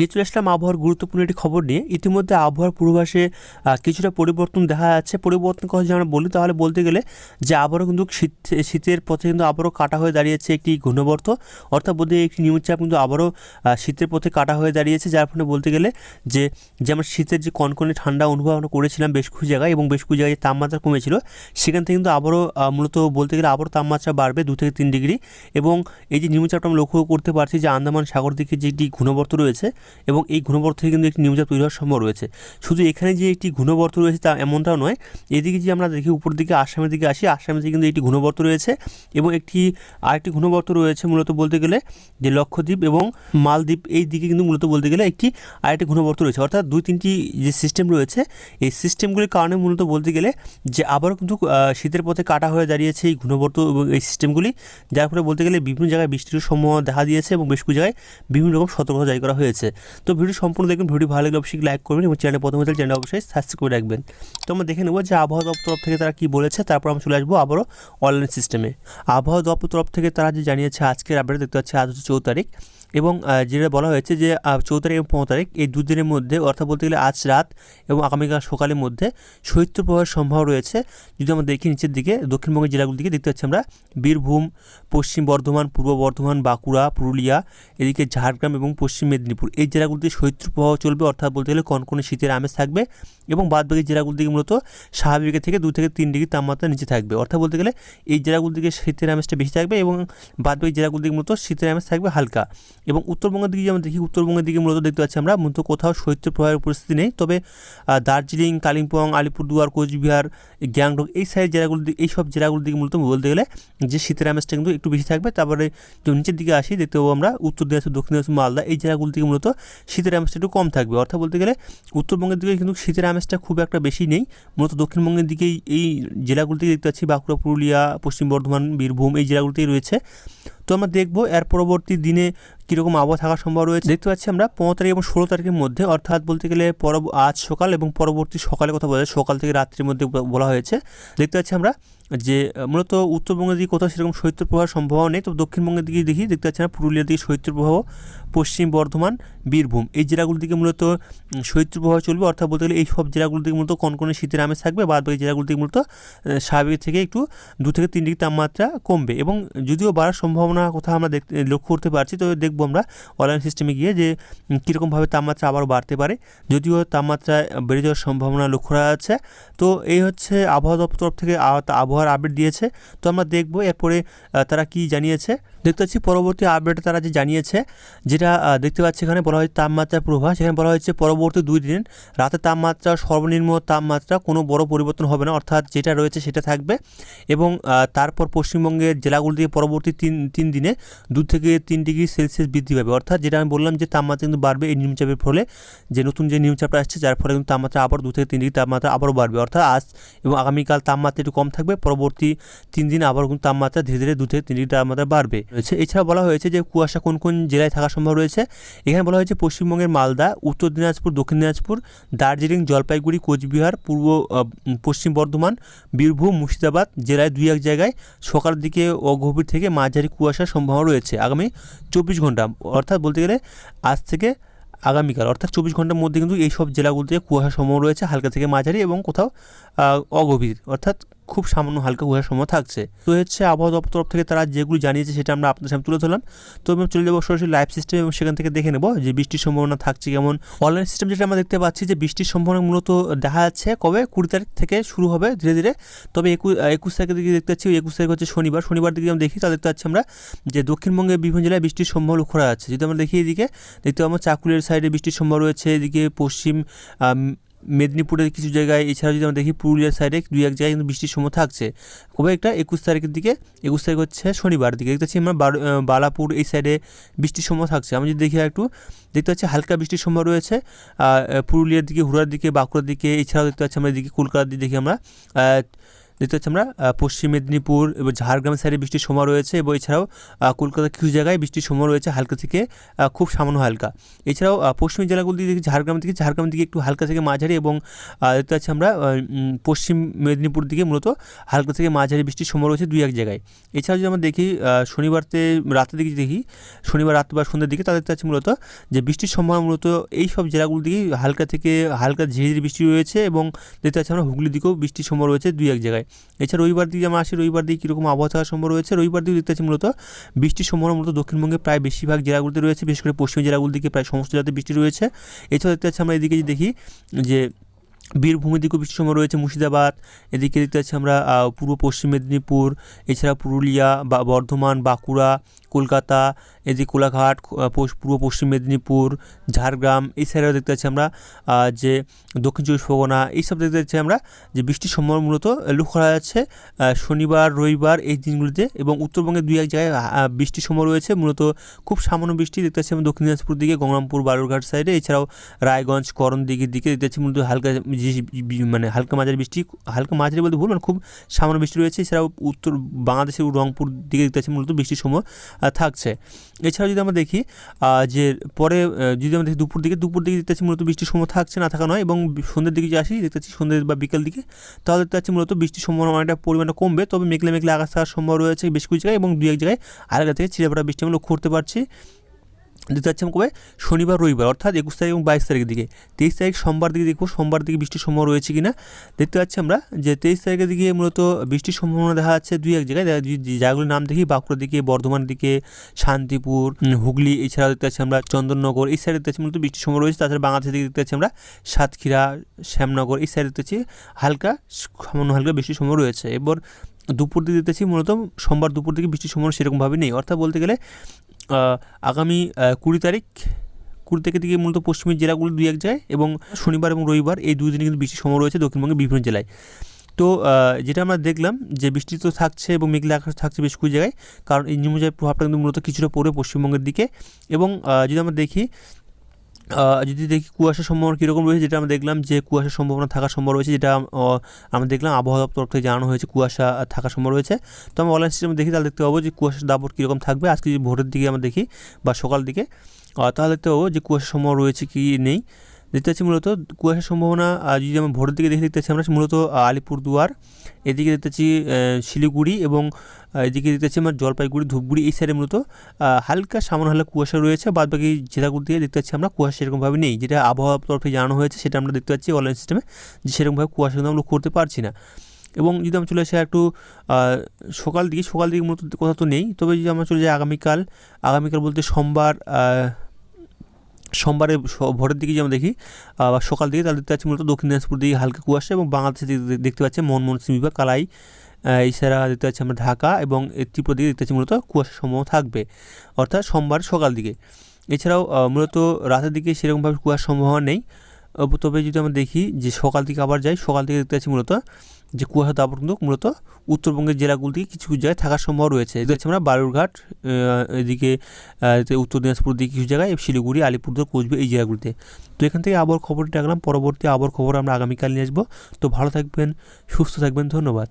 নিয়ে চলে আসলাম আবহাওয়ার গুরুত্বপূর্ণ একটি খবর নিয়ে। ইতিমধ্যে আবহাওয়ার পূর্বাভাসে কিছুটা পরিবর্তন দেখা যাচ্ছে। পরিবর্তন কথা যদি আমরা বলি, তাহলে বলতে গেলে যে আবারও কিন্তু শীত, শীতের পথে কিন্তু আবারও কাটা হয়ে দাঁড়িয়েছে একটি ঘূর্ণবর্ত। অর্থাৎ বলতে একটি নিম্নচাপ কিন্তু আবারও শীতের পথে কাটা হয়ে দাঁড়িয়েছে। যার ফলে বলতে গেলে যে যে আমরা শীতের যে কনকনে ঠান্ডা অনুভব আমরা করেছিলাম বেশ কিছু জায়গায় এবং বেশ কিছু জায়গায় তাপমাত্রা কমেছিল, সেখান থেকে কিন্তু আবারও মূলত বলতে গেলে আবারও তাপমাত্রা বাড়বে দু থেকে তিন ডিগ্রি। এবং এই যে নিম্নচাপটা আমরা লক্ষ্য করতে পারছি যে আন্দামান সাগর দিকে যে একটি ঘূর্ণবর্ত রয়েছে এবং এই ঘূর্ণবর্ত থেকে কিন্তু একটি নিম্নচাপ তৈরি হওয়ার সম্ভব রয়েছে। শুধু এখানে যে একটি ঘূর্ণবর্ত রয়েছে তা এমনটাও নয়, এদিকে যে আমরা দেখি উপর দিকে, আসামের দিকে আসি, আসামের দিকে কিন্তু একটি ঘূর্ণবর্ত রয়েছে এবং একটি, আরেকটি ঘূর্ণবর্ত রয়েছে মূলত বলতে গেলে যে লক্ষদ্বীপ এবং মালদ্বীপ, এই দিকে কিন্তু মূলত বলতে গেলে একটি, আরেকটি ঘূর্ণবর্ত রয়েছে। অর্থাৎ দুই, তিনটি যে সিস্টেম রয়েছে, এই সিস্টেমগুলির কারণে মূলত বলতে গেলে যে আবারও কিন্তু শীতের পথে কাটা হয়ে দাঁড়িয়েছে এই ঘূর্ণবর্ত এবং এই সিস্টেমগুলি যার ফলে বলতে গেলে বিভিন্ন জায়গায় বৃষ্টির সম্ভাবনা দেখা দিয়েছে এবং বেশ কিছু জায়গায় বিভিন্ন রকম সতর্কতা জারি করা হয়েছে। তো ভিডিও সম্পূর্ণ দেখবেন, ভিডিও ভালো লাগলে অবশ্যই লাইক করবেন এবং চ্যানেল প্রথমে তাহলে চ্যানেল অবশ্যই সাবস্ক্রাইব করে রাখবেন। তো আমরা দেখে নেব যে আবহাওয়া দপ্তর তরফ থেকে তারা কী বলেছে, তারপর আমরা চলে আসব আবারও অনলাইন সিস্টেমে আবহাওয়া দপ্তর তরফ থেকে তারা যে জানিয়েছে আজকের আপডেট দেখতে পাচ্ছি আজ হচ্ছে চৌদ্দ তারিখ। এবং যেটা বলা হয়েছে যে চৌদ্দ তারিখ এবং পনেরো তারিখ এই দুদিনের মধ্যে, অর্থাৎ বলতে গেলে আজ রাত এবং আগামীকাল সকালের মধ্যে শৈত্যপ্রবাহের সম্ভাবনা রয়েছে। যদি আমরা দেখি নিচের দিকে, দক্ষিণবঙ্গের জেলাগুলির দিকে দেখতে পাচ্ছি আমরা, বীরভূম, পশ্চিম বর্ধমান, পূর্ব বর্ধমান, বাঁকুড়া, পুরুলিয়া, এদিকে ঝাড়গ্রাম এবং পশ্চিম মেদিনীপুর। এই জেলাগুলিতে শৈত্যপ্রবাহ চলবে, অর্থাৎ বলতে গেলে কনকনে শীতের আমেজ থাকবে এবং বাদবাকি জেলাগুলির দিকে মূলত স্বাভাবিকের থেকে দু থেকে তিন ডিগ্রি তাপমাত্রা নিচে থাকবে। অর্থাৎ বলতে গেলে এই জেলাগুলির দিকে শীতের আমেজটা বেশি থাকবে এবং বাদবাকি জেলাগুলির দিকে মূলত শীতের আমেজ থাকবে হালকা। এবং উত্তরবঙ্গের দিকে যেমন দেখি, উত্তরবঙ্গের দিকে মূলত দেখতে পাচ্ছি আমরা। মূলত কোথাও শৈত্যপ্রবাহের পরিস্থিতি নেই। তবে দার্জিলিং, কালিম্পং, আলিপুরদুয়ার, কোচবিহার, গ্যাংটক এই সাইড জেলাগুলির দিকে এই সব জেলাগুলির দিকে মূলত বলতে গেলে যে শীতের আমেজটা কিন্তু একটু বেশি থাকবে। তারপরে যে নিচের দিকে আসি, দেখতে পাবো আমরা উত্তর দিনাজপুর দক্ষিণ দিনাজপুর মালদা। এই জেলাগুলির দিকে মূলত শীতের আমেজটা একটু কম থাকবে। অর্থাৎ বলতে গেলে উত্তরবঙ্গের দিকে কিন্তু শীতের আমেজটা খুব একটা বেশি নেই। মূলত দক্ষিণবঙ্গের দিকেই এই জেলাগুলিতে দেখতে পাচ্ছি, বাঁকুড়া, পুরুলিয়া, পশ্চিম বর্ধমান, বীরভূম এই জেলাগুলিতেই রয়েছে। তো আমরা দেখব এর পরবর্তী দিনে কীরকম আবহাওয়া থাকার সম্ভব রয়েছে। দেখতে পাচ্ছি আমরা পনেরো তারিখ এবং ষোলো তারিখের মধ্যে, অর্থাৎ বলতে গেলে পর আজ সকাল এবং পরবর্তী সকালে কথা বলা যায়, সকাল থেকে রাত্রির মধ্যে বলা হয়েছে। দেখতে পাচ্ছি আমরা যে মূলত উত্তরবঙ্গের দিকে কোথাও সেরকম শৈত্যপ্রবাহ সম্ভাবনা নেই। তো দক্ষিণবঙ্গের দিকে দেখি, দেখতে পাচ্ছি না, পুরুলিয়ার দিকে শৈত্যপ্রবাহ, পশ্চিম বর্ধমান, বীরভূম। এই জেলাগুলির দিকে মূলত শৈত্যপ্রবাহ চলবে। অর্থাৎ বলতে গেলে এই সব জেলাগুলির দিকে মূলত কনকনে শীতের আমেজ থাকবে। বাদ বাকি জেলাগুলির দিকে মূলত স্বাভাবিক থেকে একটু দু থেকে তিন ডিগ্রি তাপমাত্রা কমবে। এবং যদিও বাড়ার সম্ভাবনা কোথাও আমরা দেখতে, লক্ষ্য করতে পারছি তো দেখব আমরা অনলাইন সিস্টেমে গিয়ে যে কীরকমভাবে তাপমাত্রা আবারও বাড়তে পারে। যদিও তাপমাত্রা বেড়ে যাওয়ার সম্ভাবনা লক্ষ্য করা যাচ্ছে। তো এই হচ্ছে আবহাওয়া দপ্তর থেকে আ- আবহাওয়ার আপডেট দিয়েছে। তো আমরা দেখব এরপরে তারা কি জানিয়েছে। দেখতে পাচ্ছি পরবর্তী আপডেটে তারা যে জানিয়েছে, যেটা দেখতে পাচ্ছি এখানে বলা হয়েছে তাপমাত্রার প্রভাব সেখানে বলা হয়েছে পরবর্তী দুই দিন রাতে তাপমাত্রা, সর্বনিম্ন তাপমাত্রা কোনো বড় পরিবর্তন হবে না। অর্থাৎ যেটা রয়েছে সেটা থাকবে এবং তারপর পশ্চিমবঙ্গের জেলাগুলি দিয়ে পরবর্তী তিন তিন দিনে দু থেকে তিন ডিগ্রি সেলসিয়াস বৃদ্ধি পাবে। অর্থাৎ যেটা আমি বললাম যে তাপমাত্রা কিন্তু বাড়বে এই নিম্নচাপের ফলে। যে নতুন যে নিম্নচাপটা আসছে, যার ফলে কিন্তু তাপমাত্রা আবার দু থেকে তিন ডিগ্রি তাপমাত্রা আবারও বাড়বে। অর্থাৎ আজ এবং আগামীকাল তাপমাত্রা একটু কম থাকবে। পরবর্তী তিন দিন আবার কিন্তু তাপমাত্রা ধীরে ধীরে দু থেকে তিন ডিগ্রি তাপমাত্রা বাড়বে। রয়েছে। এছাড়া বলা হয়েছে যে কুয়াশা কোন কোন জেলায় থাকা সম্ভব রয়েছে? এখানে বলা হয়েছে পশ্চিমবঙ্গের মালদা, উত্তর দিনাজপুর, দক্ষিণ দিনাজপুর, দার্জিলিং, জলপাইগুড়ি, কোচবিহার, পূর্ব পশ্চিম বর্ধমান, বীরভূম, মুর্শিদাবাদ জেলায় দুই এক জায়গায় সকালের দিকে অগভীর থেকে মাঝারি কুয়াশার সম্ভাবনা রয়েছে আগামী চব্বিশ ঘণ্টা। অর্থাৎ বলতে গেলে আজ থেকে আগামীকাল অর্থাৎ চব্বিশ ঘণ্টার মধ্যে কিন্তু এই সব জেলাগুলিতে কুয়াশার সম্ভাবনা রয়েছে হালকা থেকে মাঝারি এবং কোথাও অগভীর। অর্থাৎ খুব সামান্য হালকা কুয়াশার সম্ভাবনা থাকছে। তো হচ্ছে আবহাওয়া দপ্তর তরফ থেকে তারা যেগুলো জানিয়েছে সেটা আমরা আপনাদের সামনে তুলে ধরলাম। তো আমি চলে যাব সরাসরি লাইভ সিস্টেম এবং সেখান থেকে দেখে নেব যে বৃষ্টির সম্ভাবনা থাকছে কেমন। অনলাইন সিস্টেম যেটা আমরা দেখতে পাচ্ছি যে বৃষ্টির সম্ভাবনা মূলত দেখা যাচ্ছে কবে কুড়ি তারিখ থেকে শুরু হবে ধীরে ধীরে। তবে একুশ একুশ তারিখের দিকে দেখতে পাচ্ছি, একুশ তারিখ হচ্ছে শনিবার। শনিবার দিকে আমরা দেখি, তাহলে দেখতে পাচ্ছি আমরা যে দক্ষিণবঙ্গের বিভিন্ন জেলায় বৃষ্টির সম্ভাবনা লক্ষ্য করা যাচ্ছে। যদি আমরা দেখি এদিকে, দেখতে পাবো চাকুলের সাইডে বৃষ্টির সম্ভাবনা রয়েছে। এদিকে পশ্চিম মেদিনীপুরের কিছু জায়গায়, এছাড়াও যদি আমরা দেখি পুরুলিয়ার সাইডে দুই এক জায়গায় কিন্তু বৃষ্টির সময় থাকছে। কবে একটা একুশ তারিখের দিকে, একুশ তারিখ হচ্ছে শনিবার দিকে। দেখতে পাচ্ছি আমরা বালাপুর এই সাইডে বৃষ্টির সময় থাকছে। আমি যদি দেখি একটু, দেখতে পাচ্ছি হালকা বৃষ্টির সময় রয়েছে। পুরুলিয়ার দিকে, হুড়ার দিকে, বাঁকুড়ার দিকে, এছাড়াও দেখতে পাচ্ছি আমরা এদিকে কলকাতার দিকে দেখি আমরা। দেখতে পাচ্ছি আমরা পশ্চিম মেদিনীপুর এবং ঝাড়গ্রাম সাইডে বৃষ্টির সময় রয়েছে এবং এছাড়াও কলকাতার কিছু জায়গায় বৃষ্টির সময় রয়েছে, হালকা থেকে খুব সামান্য হালকা। এছাড়াও পশ্চিম জেলাগুলো দেখি ঝাড়গ্রাম দিকে ঝাড়গ্রাম দিকে একটু হালকা থেকে মাঝারি এবং দেখতে পাচ্ছি আমরা পশ্চিম মেদিনীপুর দিকে মূলত হালকা থেকে মাঝারি বৃষ্টির সময় রয়েছে দুই এক জায়গায়। এছাড়াও যদি আমরা দেখি শনিবারতে রাতের দিকে দেখি, শনিবার রাত বা সন্ধ্যের দিকে তাদের পাচ্ছি মূলত যে বৃষ্টির সময় মূলত এই সব জেলাগুলো দিকেই হালকা থেকে হালকা ঝিরিঝিরি বৃষ্টি রয়েছে এবং দেখতে পাচ্ছি আমরা হুগলির দিকেও বৃষ্টির সময় রয়েছে দুই এক জায়গায়। এছাড়া রবিবার দিকে আমরা আসি রবিবার দিকে কীরকম আবহাওয়া থাকার সম্ভব রয়েছে, রবিবার দিকে দেখতে মূলত বৃষ্টির সম্ভাবনা মূলত দক্ষিণবঙ্গে প্রায় বেশিরভাগ জেলাগুলিতে রয়েছে, বিশেষ করে পশ্চিম জেলাগুলির দিকে প্রায় সমস্ত জেলাতে বৃষ্টি রয়েছে। এছাড়া দেখতে পাচ্ছি আমরা এদিকে যদি দেখি যে বীরভূমের দিকেও বৃষ্টির সময় রয়েছে, মুর্শিদাবাদ, এদিকে দেখতে পাচ্ছি আমরা পূর্ব পশ্চিম মেদিনীপুর, এছাড়া পুরুলিয়া বা বর্ধমান, বাঁকুড়া, কলকাতা এদিকে কোলাঘাট পূর্ব পশ্চিম মেদিনীপুর, ঝাড়গ্রাম, এই সাইডেও দেখতে পাচ্ছি আমরা যে দক্ষিণ চব্বিশ পরগনা এইসব দেখতে পাচ্ছি আমরা, যে বৃষ্টির সময় মূলত লক্ষ্য করা যাচ্ছে শনিবার, রবিবার এই দিনগুলিতে এবং উত্তরবঙ্গে দুই এক জায়গায় বৃষ্টির সময় রয়েছে, মূলত খুব সামান্য বৃষ্টি দেখতে পাচ্ছি আমরা দক্ষিণ দিনাজপুর দিকে, গঙ্গারামপুর, বালুরঘাট সাইডে, এছাড়াও রায়গঞ্জ করণ দিকের দিকে দেখতে পাচ্ছি মূলত হালকা মানে হালকা মাঝারি বৃষ্টি, হালকা মাঝারি বলতে ভুল মানে খুব সামান্য বৃষ্টি রয়েছে, এছাড়াও উত্তর বাংলাদেশের রংপুর দিকে দেখতে পাচ্ছি মূলত বৃষ্টির সময় থাকছে। এছাড়াও যদি আমরা দেখি যে পরে যদি আমরা দেখি দুপুর দিকে দুপুর দিকে দেখতে মূলত বৃষ্টির সময় থাকছে, না থাকা নয়, এবং সন্ধ্যের দিকে যে আসি, দেখতে পাচ্ছি সন্ধ্যে বা বিকেল দিকে, তাহলে দেখতে পাচ্ছি মূলত বৃষ্টির সম্ভাবনা অনেকটা পরিমাণটা কমবে। তবে মেঘলা মেঘলা আকাশ থাকার সম্ভাবনা রয়েছে বেশ কিছু জায়গায়, এবং দু এক জায়গায় আলাদা থেকে ছিঁড়ে পড়া বৃষ্টি আমরা লক্ষ্য করতে পারছি। দেখতে পাচ্ছি কবে শনিবার, রবিবার, অর্থাৎ একুশ তারিখ এবং বাইশ তারিখের দিকে। তেইশ তারিখ সোমবার দিকে দেখব, সোমবার দিকে বৃষ্টির সম্ভাবনা রয়েছে কিনা। দেখতে পাচ্ছি আমরা যে তেইশ তারিখের দিকে মূলত বৃষ্টির সম্ভাবনা দেখা যাচ্ছে দুই এক জায়গায়। জায়গাগুলির নাম দেখি, বাঁকুড়ার দিকে বর্ধমান দিকে, শান্তিপুর, হুগলি, এছাড়াও দেখতে পাচ্ছি আমরা চন্দননগর, এই সাইডে দেখতে মূলত বৃষ্টির সম্ভাবনা রয়েছে। তাছাড়া বাংলাদেশের দিকে দেখতে পাচ্ছি আমরা সাতক্ষীরা, শ্যামনগর, এই সাইডে দেখতে হালকা, সামান্য হালকা বৃষ্টির সম্ভাবনা রয়েছে। এবার দুপুর দিকে দেখতেছি মূলত সোমবার দুপুর দিকে বৃষ্টির সম্ভাবনা সেরকমভাবে নেই। অর্থাৎ বলতে গেলে আগামী কুড়ি তারিখ, কুড়ি তারিখের দিকে মূলত পশ্চিমের জেলাগুলো দুই এক যায় এবং শনিবার এবং রবিবার এই দুই দিনে কিন্তু বৃষ্টির সময় রয়েছে দক্ষিণবঙ্গের বিভিন্ন জেলায়। তো যেটা আমরা দেখলাম যে বৃষ্টি তো থাকছে এবং মেঘলা আকাশ থাকছে বেশ কিছু জায়গায়, কারণ এই নিম্নচাপের প্রভাবটা কিন্তু মূলত কিছুটা পড়বে পশ্চিমবঙ্গের দিকে এবং যদি আমরা দেখি যদি দেখি কুয়াশার সম্ভাবনা কীরকম রয়েছে, যেটা আমরা দেখলাম যে কুয়াশার সম্ভাবনা থাকার সম্ভব রয়েছে, যেটা আমরা দেখলাম আবহাওয়া দপ্তর থেকে জানানো হয়েছে কুয়াশা থাকার সম্ভব রয়েছে। তো আমরা অনলাইন সিস্টেমে দেখি, তাহলে দেখতে পাবো যে কুয়াশার দাপট কীরকম থাকবে। আজকে যদি ভোরের দিকে আমরা দেখি বা সকাল দিকে তাহলে দেখতে পাবো যে কুয়াশার সম্ভাবনা রয়েছে কি নেই। দেখতে মূলত কুয়াশার সম্ভাবনা যদি আমরা ভোরের দিকে দেখে দেখতে আমরা মূলত আলিপুরদুয়ার, এদিকে দেখতে পাচ্ছি শিলিগুড়ি এবং এদিকে দেখতে পাচ্ছি আমরা জলপাইগুড়ি, ধূপগুড়ি, এই সাইডে মূলত হালকা সামান্য হালকা কুয়াশা রয়েছে, বাদ বাকি জেলাগুলো দিয়ে দেখতে পাচ্ছি আমরা কুয়াশা সেরকমভাবে নেই, যেটা আবহাওয়া তরফে জানানো হয়েছে, সেটা আমরা দেখতে পাচ্ছি অনলাইন সিস্টেমে যে সেরকমভাবে কুয়াশা কিন্তু আমরা করতে পারছি না। এবং যদি আমরা চলে আসি একটু সকাল দিকে সকাল দিকে মূলত কথা তো নেই, তবে যদি আমরা চলে যাই আগামীকাল আগামীকাল বলতে সোমবার আহ, সোমবারে স- ভোরের দিকে যেমন দেখি বা সকাল দিকে তাহলে দেখতে পাচ্ছি মূলত দক্ষিণ দিনাজপুর দিকে হালকা কুয়াশা এবং বাংলাদেশের দিকে দেখতে পাচ্ছি মনমোহন সিং বিভাগ কালাই এছাড়া দেখতে পাচ্ছি আমরা ঢাকা এবং ত্রিপুরা দিকে দেখতে পাচ্ছি মূলত কুয়াশার সম্ভাবনা থাকবে। অর্থাৎ সোমবার সকাল দিকে। এছাড়াও মূলত রাতের দিকে সেরকমভাবে কুয়াশার সম্ভাবনা নেই। তবে যদি আমরা দেখি যে সকাল দিকে আবার যাই সকাল দিকে দেখতে পাচ্ছি মূলত যে কুয়াশা দাপট কিন্তু মূলত উত্তরবঙ্গের জেলাগুলো থেকে কিছু কিছু জায়গায় থাকার সম্ভব রয়েছে। দেখছি আমরা বালুরঘাট এদিকে উত্তর দিনাজপুর দিকে কিছু জায়গায়, শিলিগুড়ি, আলিপুরদুয়ার, কোচবিহার এই জায়গাগুলিতে তো এখান থেকে আবার খবরটি রাখলাম পরবর্তী আবার খবর আমরা আগামীকাল নিয়ে আসব। তো ভালো থাকবেন, সুস্থ থাকবেন। ধন্যবাদ।